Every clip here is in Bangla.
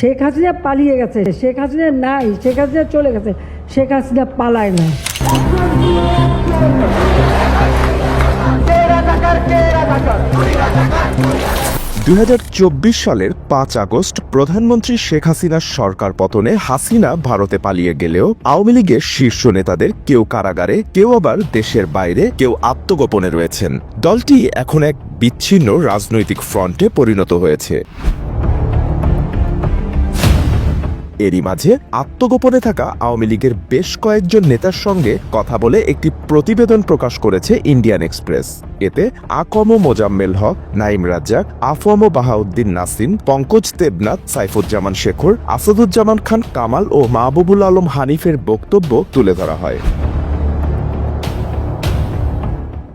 শেখ হাসিনা পালিয়ে গেছে, শেখ হাসিনা নাই, শেখ হাসিনা চলে গেছে, শেখ হাসিনা পালায় না দুই সালের পাঁচ আগস্ট প্রধানমন্ত্রী শেখ হাসিনার সরকার পতনে হাসিনা ভারতে পালিয়ে গেলেও আওয়ামী লীগের শীর্ষ নেতাদের কেউ কারাগারে, কেউ আবার দেশের বাইরে, কেউ আত্মগোপনে রয়েছেন। দলটি এখন এক বিচ্ছিন্ন রাজনৈতিক ফ্রন্টে পরিণত হয়েছে। এরই মাঝে আত্মগোপনে থাকা আওয়ামী লীগের বেশ কয়েকজন নেতার সঙ্গে কথা বলে একটি প্রতিবেদন প্রকাশ করেছে ইন্ডিয়ান এক্সপ্রেস। এতে আকম মোজাম্মেল হক, নাইম রাজ্জাক, আফম বাহাউদ্দিন নাসিম, পঙ্কজ দেবনাথ, সাইফুজ্জামান শেখর, আসাদুজ্জামান খান কামাল ও মাহবুবুল আলম হানিফের বক্তব্য তুলে ধরা হয়।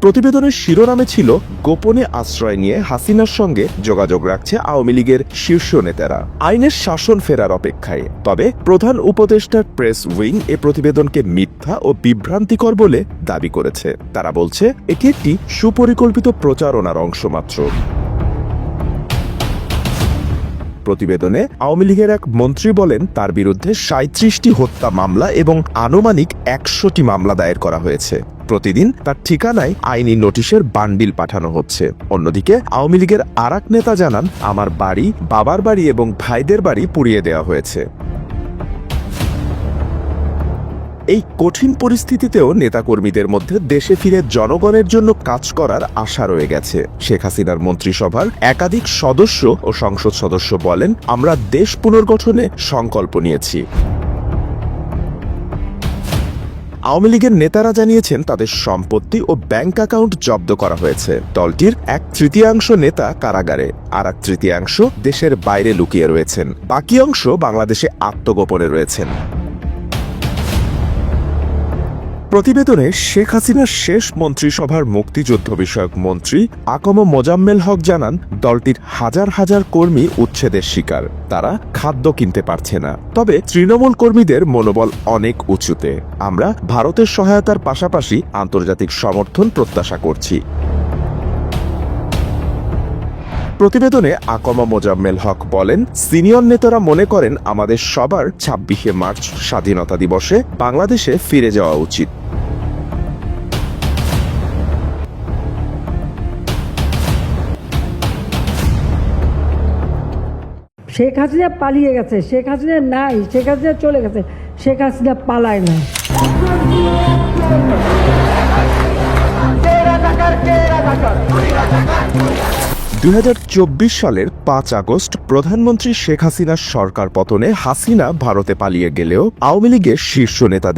প্রতিবেদনের শিরোনামে ছিল গোপনে আশ্রয় নিয়ে হাসিনার সঙ্গে যোগাযোগ রাখছে আওয়ামী লীগের শীর্ষ নেতারা। আইনের শাসন ফেরার অপেক্ষায়। তবে প্রধান উপদেষ্টার প্রেস উইং এ প্রতিবেদনকে মিথ্যা ও বিভ্রান্তিকর বলে দাবি করেছে। তারা বলছে, এটি একটি সুপরিকল্পিত প্রচারণার অংশ মাত্র। প্রতিবেদনে আওয়ামী লীগের এক মন্ত্রী বলেন, তার বিরুদ্ধে সাঁত্রিশটি হত্যা মামলা এবং আনুমানিক একশোটি মামলা দায়ের করা হয়েছে। প্রতিদিন তার ঠিকানায় আইনি নোটিশের বান্ডিল পাঠানো হচ্ছে। অন্যদিকে আওয়ামী লীগের আরাক নেতা জানান, আমার বাড়ি, বাবার বাড়ি এবং ভাইদের বাড়ি পুড়িয়ে দেওয়া হয়েছে। এই কঠিন পরিস্থিতিতেও নেতাকর্মীদের মধ্যে দেশে ফিরে জনগণের জন্য কাজ করার আশা রয়ে গেছে। শেখ হাসিনার মন্ত্রিসভার একাধিক সদস্য ও সংসদ সদস্য বলেন, আমরা দেশ পুনর্গঠনে সংকল্প নিয়েছি। আওয়ামী লীগের নেতারা জানিয়েছেন, তাদের সম্পত্তি ও ব্যাংক অ্যাকাউন্ট জব্দ করা হয়েছে। দলটির এক তৃতীয়াংশ নেতা কারাগারে আর এক তৃতীয়াংশ দেশের বাইরে লুকিয়ে রয়েছেন। বাকি অংশ বাংলাদেশে আত্মগোপনে রয়েছেন। প্রতিবেদনে শেখ হাসিনার শেষ মন্ত্রিসভার মুক্তিযুদ্ধ বিষয়ক মন্ত্রী আকম মোজাম্মেল হক জানান, দলটির হাজার হাজার কর্মী উচ্ছেদের শিকার। তারা খাদ্য কিনতে পারছে না। তবে তৃণমূল কর্মীদের মনোবল অনেক উঁচুতে। আমরা ভারতের সহায়তার পাশাপাশি আন্তর্জাতিক সমর্থন প্রত্যাশা করছি। প্রতিবেদনে আকমা মোজাম্মেল হক বলেন, সিনিয়র নেতারা মনে করেন আমাদের সবার ছাব্বিশে মার্চ স্বাধীনতা দিবসে বাংলাদেশে ফিরে যাওয়া উচিত। শেখ হাসিনা পালিয়ে গেছে, শেখ হাসিনা নাই, শেখ হাসিনা চলে গেছে, শেখ হাসিনা পালায় না দুই সালের পাঁচ আগস্ট প্রধানমন্ত্রী শেখ হাসিনার সরকার পতনে হাসিনা ভারতে পালিয়ে গেলেও আওয়ামী লীগের শীর্ষ নেতাদের